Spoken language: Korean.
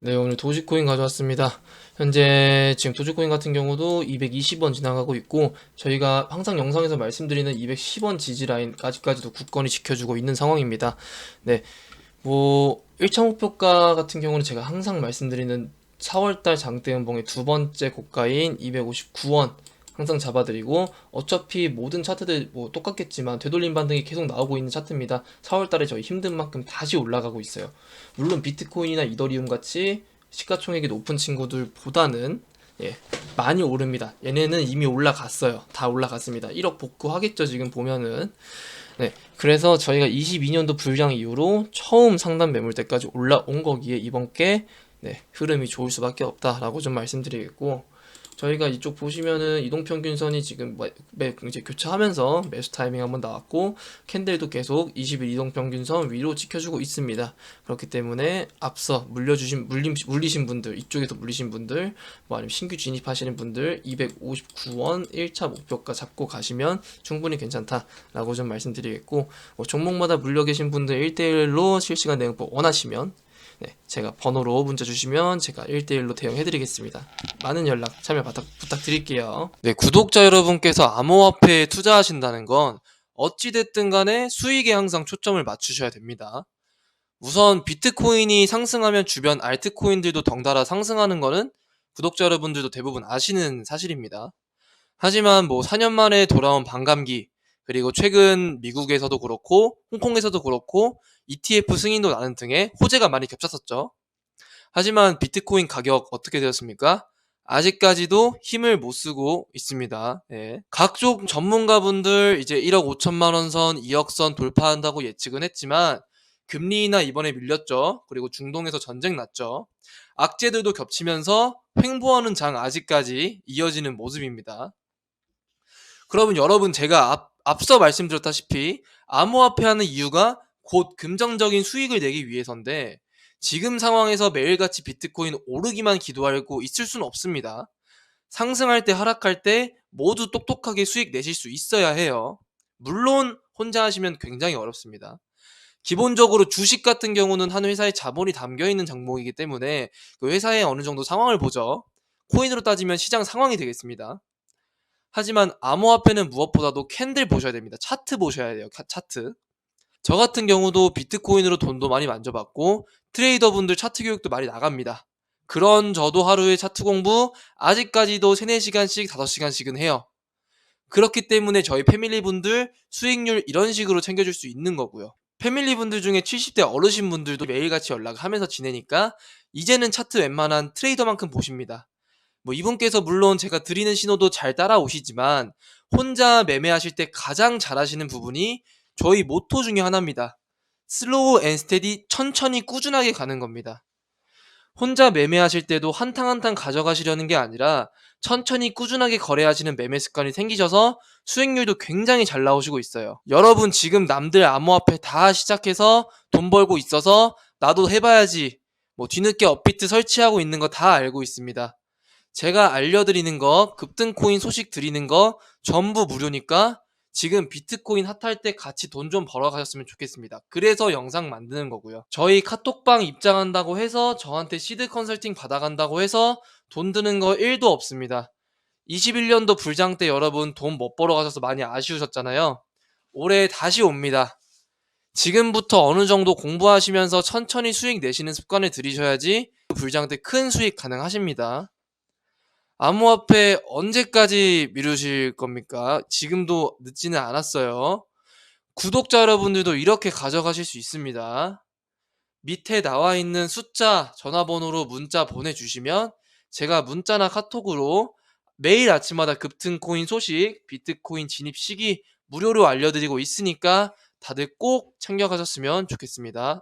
네, 오늘 도지코인 가져왔습니다. 현재 지금 도지코인 같은 경우도 220원 지나가고 있고 저희가 항상 영상에서 말씀드리는 210원 지지 라인 아직까지도 굳건히 지켜주고 있는 상황입니다. 네, 뭐 1차 목표가 같은 경우는 제가 항상 말씀드리는 4월달 장대 연봉의 두 번째 고가인 259원 항상 잡아드리고 어차피 모든 차트들 뭐 똑같겠지만 되돌림 반등이 계속 나오고 있는 차트입니다. 4월달에 저희 힘든 만큼 다시 올라가고 있어요. 물론 비트코인이나 이더리움 같이 시가총액이 높은 친구들보다는 예, 많이 오릅니다. 얘네는 이미 올라갔어요. 다 올라갔습니다. 1억 복구하겠죠, 지금 보면은. 네, 그래서 저희가 22년도 불량 이후로 처음 상단 매물대까지 올라온 거기에 이번 게 네, 흐름이 좋을 수밖에 없다라고 좀 말씀드리겠고 저희가 이쪽 보시면은 이동평균선이 지금 매, 매- 이제 교차하면서 매수 타이밍 한번 나왔고 캔들도 계속 20일 이동평균선 위로 지켜주고 있습니다. 그렇기 때문에 앞서 물려주신 물림 물리신 분들 이쪽에서 물리신 분들 뭐 아니면 신규 진입하시는 분들 259원 1차 목표가 잡고 가시면 충분히 괜찮다라고 좀 말씀드리겠고 뭐 종목마다 물려 계신 분들 1대1로 실시간 대응법 원하시면 네, 제가 번호로 문자 주시면 제가 1대1로 대응해 드리겠습니다. 많은 연락 참여 부탁, 부탁드릴게요. 네, 구독자 여러분께서 암호화폐에 투자하신다는 건 어찌됐든 간에 수익에 항상 초점을 맞추셔야 됩니다. 우선 비트코인이 상승하면 주변 알트코인들도 덩달아 상승하는 거는 구독자 여러분들도 대부분 아시는 사실입니다. 하지만 뭐 4년 만에 돌아온 반감기, 그리고 최근 미국에서도 그렇고 홍콩에서도 그렇고 ETF 승인도 나는 등의 호재가 많이 겹쳤었죠. 하지만 비트코인 가격 어떻게 되었습니까? 아직까지도 힘을 못 쓰고 있습니다. 예. 각종 전문가분들 이제 1억 5천만 원 선, 2억 선 돌파한다고 예측은 했지만 금리나 이번에 밀렸죠. 그리고 중동에서 전쟁 났죠. 악재들도 겹치면서 횡보하는 장 아직까지 이어지는 모습입니다. 그러면 여러분 제가 앞, 앞서 말씀드렸다시피 암호화폐 하는 이유가 곧 긍정적인 수익을 내기 위해서인데 지금 상황에서 매일같이 비트코인 오르기만 기도하고 있을 수는 없습니다. 상승할 때 하락할 때 모두 똑똑하게 수익 내실 수 있어야 해요. 물론 혼자 하시면 굉장히 어렵습니다. 기본적으로 주식 같은 경우는 한 회사의 자본이 담겨 있는 종목이기 때문에 그 회사의 어느 정도 상황을 보죠. 코인으로 따지면 시장 상황이 되겠습니다. 하지만 암호화폐는 무엇보다도 캔들 보셔야 됩니다. 차트 보셔야 돼요. 카- 차트. 저 같은 경우도 비트코인으로 돈도 많이 만져봤고 트레이더 분들 차트 교육도 많이 나갑니다. 그런 저도 하루에 차트 공부 아직까지도 3, 4시간씩 5시간씩은 해요. 그렇기 때문에 저희 패밀리 분들 수익률 이런 식으로 챙겨줄 수 있는 거고요. 패밀리 분들 중에 70대 어르신 분들도 매일같이 연락하면서 지내니까 이제는 차트 웬만한 트레이더만큼 보십니다. 뭐 이분께서 물론 제가 드리는 신호도 잘 따라오시지만 혼자 매매하실 때 가장 잘하시는 부분이 저희 모토 중에 하나입니다. 슬로우 앤 스테디 천천히 꾸준하게 가는 겁니다. 혼자 매매하실 때도 한탕 한탕 가져가시려는 게 아니라 천천히 꾸준하게 거래하시는 매매 습관이 생기셔서 수익률도 굉장히 잘 나오시고 있어요. 여러분 지금 남들 암호화폐 다 시작해서 돈 벌고 있어서 나도 해봐야지. 뭐 뒤늦게 업비트 설치하고 있는 거 다 알고 있습니다. 제가 알려드리는 거, 급등 코인 소식 드리는 거 전부 무료니까 지금 비트코인 핫할 때 같이 돈 좀 벌어 가셨으면 좋겠습니다. 그래서 영상 만드는 거고요. 저희 카톡방 입장한다고 해서 저한테 시드 컨설팅 받아간다고 해서 돈 드는 거 1도 없습니다. 21년도 불장 때 여러분 돈 못 벌어 가셔서 많이 아쉬우셨잖아요. 올해 다시 옵니다. 지금부터 어느 정도 공부하시면서 천천히 수익 내시는 습관을 들이셔야지 불장 때 큰 수익 가능하십니다. 암호화폐 언제까지 미루실 겁니까? 지금도 늦지는 않았어요. 구독자 여러분들도 이렇게 가져가실 수 있습니다. 밑에 나와 있는 숫자, 전화번호로 문자 보내주시면 제가 문자나 카톡으로 매일 아침마다 급등코인 소식, 비트코인 진입 시기 무료로 알려드리고 있으니까 다들 꼭 챙겨가셨으면 좋겠습니다.